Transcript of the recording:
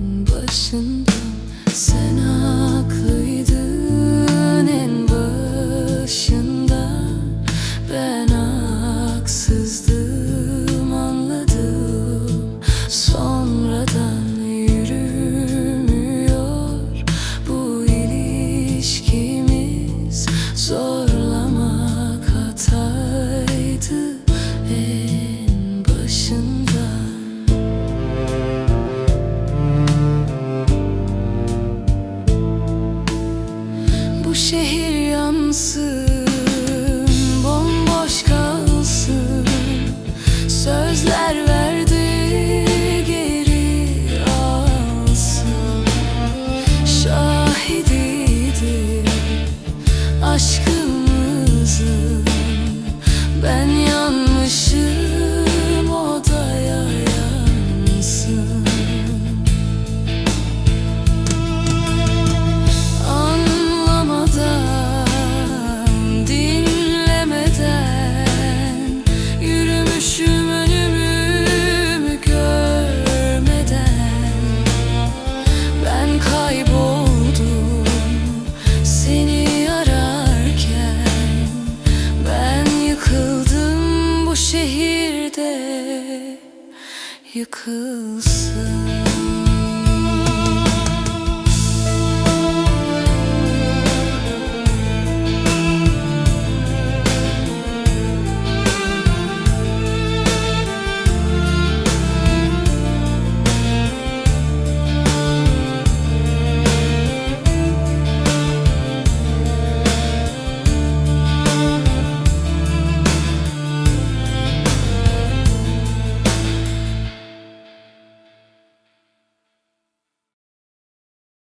başından sen To hear yıkılsın.